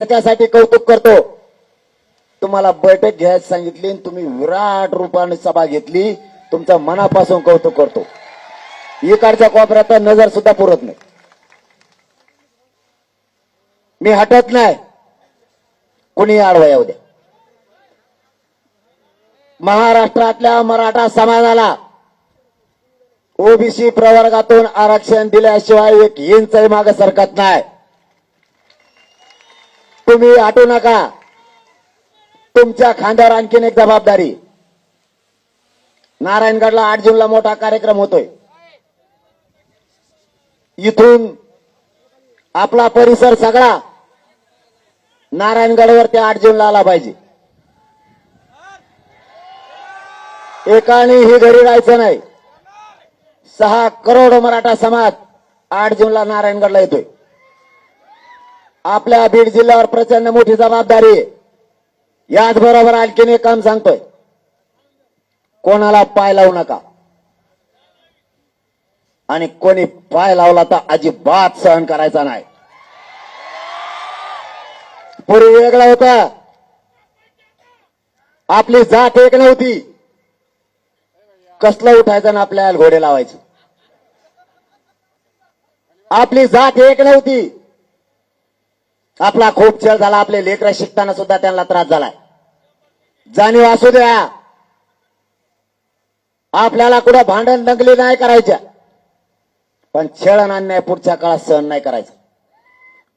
त्यासाठी कौतुक करतो. तुम्हाला बैठक घ्यायला सांगितली आणि तुम्ही विराट रूपाने सभा घेतली. तुमच्या मनापासून कौतुक करतो. इकडच्या कोपऱ्यात नजर सुद्धा पुरत नाही. मी हटत नाही. कुणी आडवा येऊ द्या. महाराष्ट्रातल्या मराठा समाजाला ओबीसी प्रवर्गातून आरक्षण दिल्याशिवाय एक इंचही मागे सरकत नाही. तुम्ही आठवू नका. तुमच्या खांद्यावर आणखीन एक जबाबदारी. नारायणगडला आठ जूनला मोठा कार्यक्रम होतोय. इथून आपला परिसर सगळा नारायणगडवरती आठ जूनला आला पाहिजे. एकाने ही घरी राहायचं नाही. सहा करोड मराठा समाज आठ जूनला नारायणगडला येतोय. आपल्या बीड जिल्ह्यावर प्रचंड मोठी जबाबदारी आहे याचबरोबर आणखीन एक काम सांगतोय. कोणाला पाय लावू नका. आणि कोणी पाय लावला तर अजिबात सहन करायचा नाही. पूर्वी वेगळा होता. आपली जात एक नव्हती. कसलं उठायचं ना आपल्याला घोडे लावायचं. आपली जात एक नव्हती. आपला खूप छळ झाला आपले लेकरं शिकताना सुद्धा त्यांना त्रास झालाय. जाणीव असू द्या. आपल्याला कुठं भांडण दंगली नाही करायच्या. पण छळण अन्याय पुढच्या काळात सहन नाही करायचं.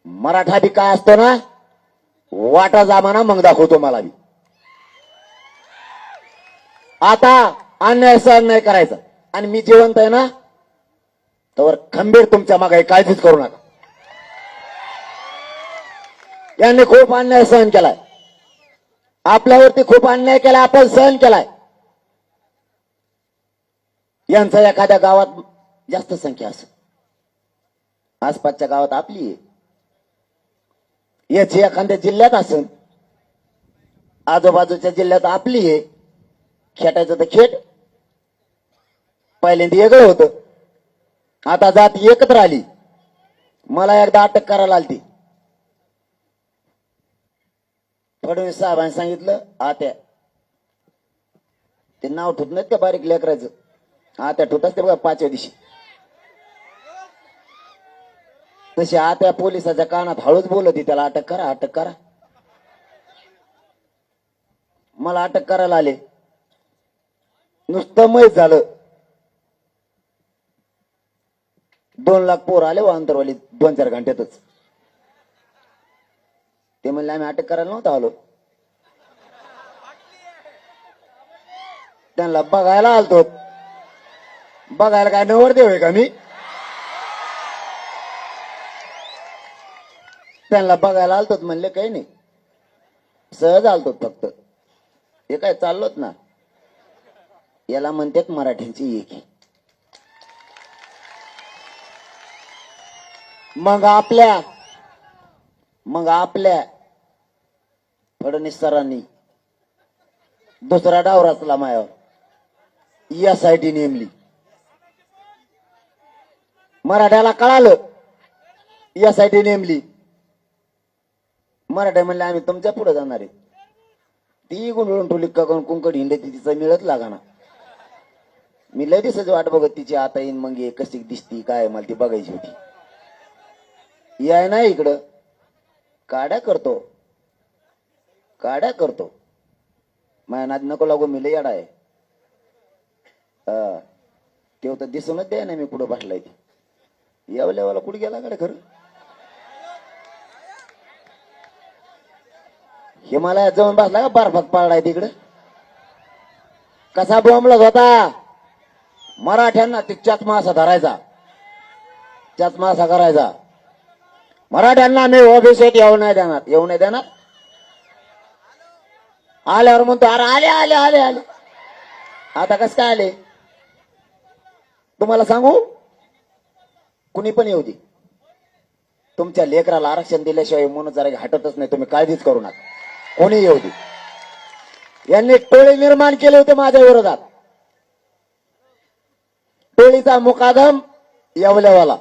मराठा बी काय असतो ना? वाटा जामाना मग दाखवतो मला बी. आता अन्याय सहन नाही करायचा. आणि मी जिवंत आहे ना? तर खंबीर तुमच्या मागे काळजीच करू नका. यांनी खूप अन्याय सहन केलाय. आपल्यावरती खूप अन्याय केला आपण सहन केलाय. यांचा एखाद्या गावात जास्त संख्या असेल. आसपासच्या गावात आपली आहे. याची एखाद्या जिल्ह्यात असेल आजूबाजूच्या जिल्ह्यात आपली आहे. खेटायचं तर खेट. पहिल्यांदा वेगळं होतं. आता जात एकत्र आली. मला एकदा अटक करायला आलती. फडणवीस साहेबांनी सांगितलं आत्या. ते नाव ठुत नाहीत का बारीक लेकरायचं आत्या ठुत ते बघा पाचव्या दिवशी. तशी आत्या पोलिसाच्या कानात हळूच बोलत होती, त्याला अटक करा अटक करा. मला अटक करायला आले. नुसतं मैत झालं. दोन लाख पोर आले हो व अंतरवाली दोन चार घंट्यातच. ते म्हणले आम्ही अटक करायला नव्हतं आलो. त्यांना बघायला आलतो. बघायला काय नवर देव आहे का मी? त्यांना बघायला आलतो म्हणले काही नाही. सहज आलतो फक्त. हे काय चाललोत ना? याला म्हणतात मराठ्यांची एकी मग आपल्या मग आपल्या फडणवीस सरांनी दुसरा डाव रचला मायावर. टी नेमली. मराठ्याला कळालं. यासाठी नेमली. मराठ्या म्हणले आम्ही तुमच्यापुढे जाणार आहे. ती गुंडळून ठेवली का कुंकड हिंडे तिचा मिळत लागाना. मी लय वाट बघत तिची आता येईन मग ये कशी दिसती काय मला ती बघायची होती. याय ना इकडं. काड्या करतो. काड्या करतो. माझ्या नाद नको लागू मी लय आहे. हा. तेव्हा तर दिसूनच द्या ना मी कुठं बसलाय ते. या लेवाला कुठे गेला कडे खरं? हिमालयात जाऊन बसला का बर्फात पाळलाय तिकडं? कसा बोंबलत होता? मराठ्यांना तिच्याच मासा धरायचा. त्याच मासा करायचा. मराठ्यांना मी ओबीसीत येऊ नाही देणार. येऊ नाही देणार? आल्यावर म्हणतो अरे आले आले आले आले. आता कस काय आले? तुम्हाला सांगू? कुणी पण येऊ दे. तुमच्या लेकराला आरक्षण दिल्याशिवाय म्हणून जरा हटतच नाही तुम्ही काळजीच करू नका. कोणी येऊ दे. यांनी टोळी निर्माण केले होते माझ्या विरोधात. टोळीचा मुकादम येवल्यावाला.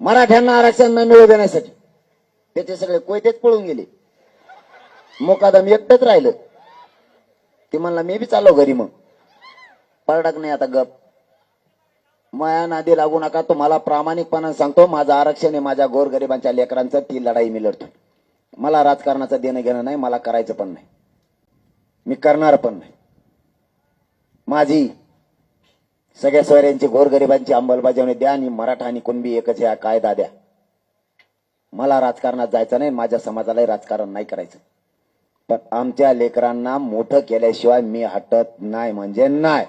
मराठ्यांना आरक्षण न मिळू देण्यासाठी. त्याचे सगळे कोयतेच पळून गेले. मोकादम एकटंच राहिलं. ते म्हणला मी बी चाललो घरी मग. पडक नाही आता गप. माया नादी लागू नका तुम्हाला प्रामाणिकपणाने सांगतो माझं आरक्षण आहे माझ्या गोरगरिबांच्या लेकरांचं ती लढाई मी लढतो. मला राजकारणाचं देणं घेणं नाही मला करायचं पण नाही. मी करणार पण नाही. माझी सगळ्या सोयऱ्यांची गोरगरिबांची अंमलबजावणी द्या आणि मराठा आणि कुणबी एकच या कायदा द्या. मला राजकारणात जायचं नाही माझ्या समाजालाही राजकारण नाही करायचं. पण आमच्या लेकरांना मोठं केल्याशिवाय मी हटत नाही म्हणजे नाही.